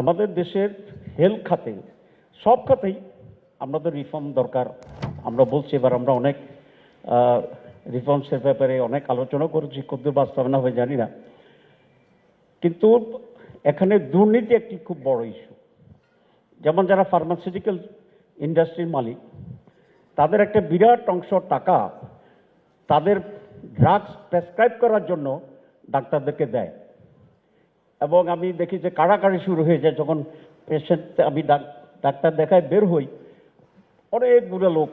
আমাদের দেশের হেলথ খাতে, সব খাতেই আমাদের রিফর্ম দরকার। আমরা বলছি, এবার আমরা অনেক রিফর্মসের ব্যাপারে অনেক আলোচনা করেছি কদ্দূর বাস্তবায়ন হবে জানি না। কিন্তু এখানে দুর্নীতি একটি খুব বড় ইস্যু যেমন যারা ফার্মাসিউটিক্যাল ইন্ডাস্ট্রির মালিক, তাদের একটা বিরাট অংশ টাকা তাদের ড্রাগস প্রেসক্রাইব করার জন্য ডাক্তারদেরকে দেয়। এবং আমি দেখি যে কাড়াকাড়ি শুরু হয়ে যায়। যখন পেশেন্ট আমি ডাক- ডাক্তার দেখায় বের হই, অনেকগুলো লোক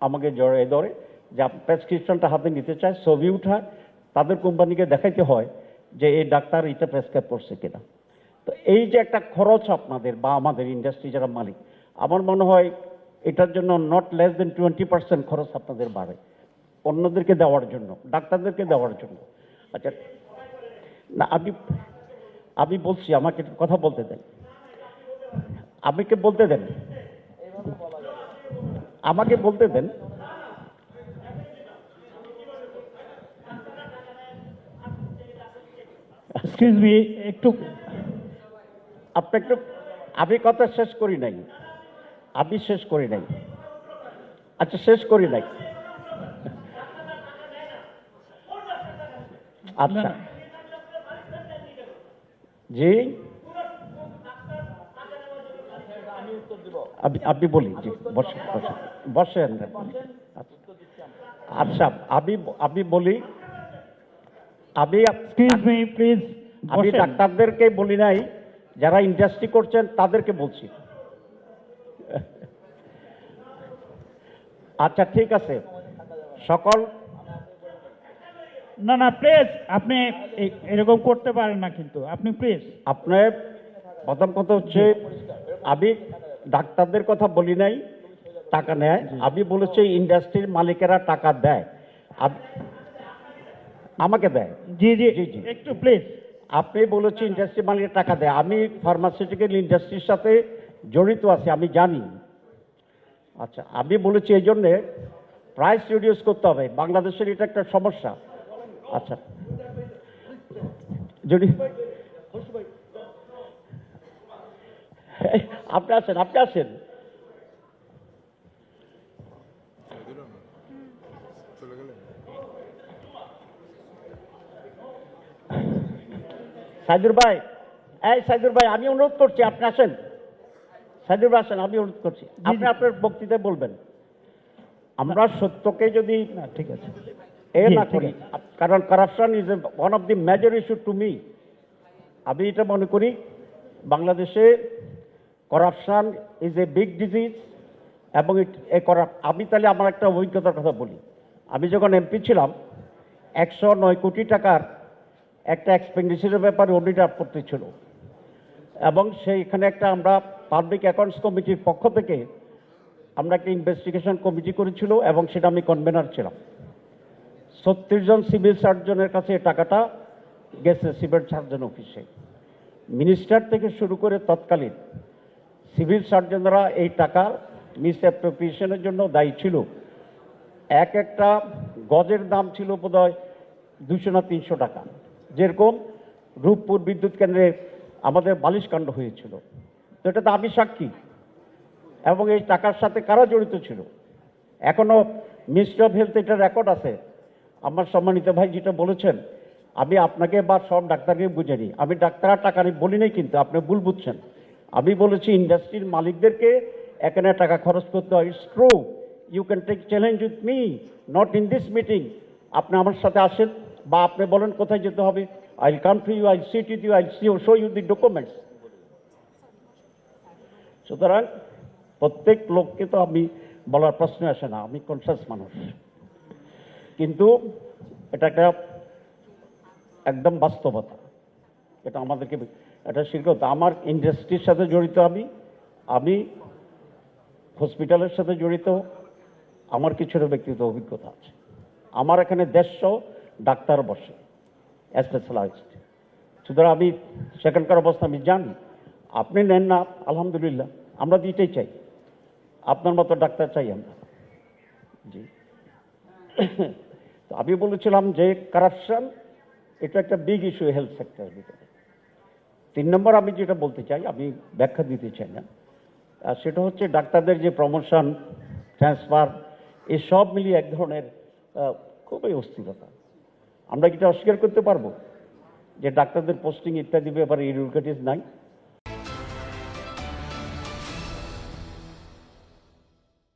আমাকে জড়িয়ে ধরে যে প্রেসক্রিপশনটা হাতে নিতে চায়, ছবি উঠায়, তাদের কোম্পানিকে দেখাইতে হয় যে এই ডাক্তার এটা প্রেসক্রাইব করছে কিনা। তো এই যে একটা খরচ আপনাদের বা আমাদের ইন্ডাস্ট্রি যারা মালিক, আমার মনে হয় এটার জন্য not less than twenty percent খরচ আপনাদের বাড়ে। অন্যদেরকে দেওয়ার জন্য, ডাক্তারদেরকে দেওয়ার জন্য। আচ্ছা না আমি আমি বলছি, আমাকে কথা বলতে দেন। আমাকে বলতে দেন। আমাকে বলতে দেন। একটু, আপনি একটু, আমি কথা শেষ করি নাই। আমি শেষ করি নাই। আচ্ছা শেষ করি নাই। আচ্ছা। জি? আপনি বলি জি বসেন বসেন বসেন। আচ্ছা আমি আমি বলি আমি প্লিজ আমি ডাক্তারদেরকে বলি নাই যারা ইন্ডাস্ট্রি করছেন তাদেরকে বলছি। আচ্ছা ঠিক আছে। সকল না না প্লিজ আপনি এরকম করতে পারেন না কিন্তু। আপনি প্লিজ আপনার প্রথম কথা হচ্ছে আমি ডাক্তারদের কথা বলি নাই টাকা নেয়। আমি বলেছি ইন্ডাস্ট্রির মালিকেরা টাকা দেয়। আমাকে দেয়। জি জি। জি, জি। একটু প্লিজ আপনি বলেছেন ইন্ডাস্ট্রি মালিকের টাকা দেয়। আমি ফার্মাসিউটিক্যাল ইন্ডাস্ট্রির সাথে জড়িত আছি আমি জানি। আচ্ছা আমি বলেছি এই জন্যে প্রাইস রিডিউস করতে হবে। বাংলাদেশের এটা একটা সমস্যা। আচ্ছা। যদি আপনি আসেন আপনি আসেন সাইদুর ভাই এই সাইদুর ভাই আমি অনুরোধ করছি আপনি আসেন সাইদুর ভাই আসেন আমি অনুরোধ করছি। আপনি আপনার বক্তৃতায় বলবেন। আমরা সত্যকে যদি না ঠিক আছে। এ না ঠিক করি আছে। কারণ corruption is one of the major issue to me আমি এটা মনে করি, বাংলাদেশে corruption is a big disease এবং আমি তাহলে আমার একটা অভিজ্ঞতার কথা বলি। আমি যখন এমপি ছিলাম, একশো নয় কোটি টাকার একটা এক্সপেন্ডিচারের ব্যাপারে অডিট আপত্তি ছিল। এবং সেইখানে একটা আমরা পাবলিক অ্যাকাউন্টস কমিটির পক্ষ থেকে আমরা একটা ইনভেস্টিগেশন কমিটি করেছিল এবং সেটা আমি কনভেনার ছিলাম। ছত্রিশ জন সিভিল সার্জনের কাছে টাকাটা গেছে সিভিল সার্জন অফিসে। মিনিস্টার থেকে শুরু করে তৎকালীন সিভিল সার্জনরা এই টাকা মিস অ্যাপ্রোপ্রিয়েশনের জন্য দায়ী ছিল। এক একটা গজের দাম ছিল বোধহয় দুশো না তিনশো টাকা। যেরকম রূপপুর বিদ্যুৎ কেন্দ্রে আমাদের বালিশকাণ্ড হয়েছিল। তো এটা তো আমি সাক্ষী। এবং এই টাকার সাথে কারা জড়িত ছিল? এখনও মিনিস্ট্রি অফ হেলথ এটা রেকর্ড আছে। আমার সম্মানিত ভাই যেটা বলেছেন, আমি আপনাকে বা সব ডাক্তারকে বুঝাইনি। আমি ডাক্তার টাকা বলি নাই কিন্তু আপনি ভুল বুঝছেন। আমি বলেছি ইন্ডাস্ট্রির মালিকদেরকে এখানে টাকা খরচ করতে হয়। It's true you can take challenge with me not in this meeting আপনি আমার সাথে আসেন বা আপনি বলেন কোথায় যেতে হবে। I come to you I sit with you I see show you the documents সুতরাং প্রত্যেক লোককে তো আমি বলার প্রশ্ন আসে না। আমি কনসাস মানুষ। কিন্তু এটা একটা একদম বাস্তবতা। এটা আমাদেরকে এটা স্বীকৃত আমার ইন্ডাস্ট্রির সাথে জড়িত আমি আমি হসপিটালের সাথে জড়িত, আমার কিছুটা ব্যক্তিগত অভিজ্ঞতা আছে। আমার এখানে দেড়শো ডাক্তার বসে স্পেশালাইজড সুতরাং আমি সেখানকার অবস্থা আমি জানি। আপনি নেন না, আলহামদুলিল্লাহ। আমরা দিতেই চাই। আপনার মতো ডাক্তার চাই আমরা। জি। আমি বলেছিলাম যে কারাপশন এটা একটা বিগ ইস্যু হেলথ সেক্টরের ভিতরে। তিন নম্বর আমি যেটা বলতে চাই, আমি ব্যাখ্যা দিতে চাই না। সেটা হচ্ছে ডাক্তারদের যে প্রমোশন ট্রান্সফার এসব মিলিয়ে এক ধরনের খুবই অস্থিরতা। আমরা কি এটা অস্বীকার করতে পারব যে ডাক্তারদের পোস্টিং ইত্যাদি ব্যাপারে ইরুগেটিস নাই?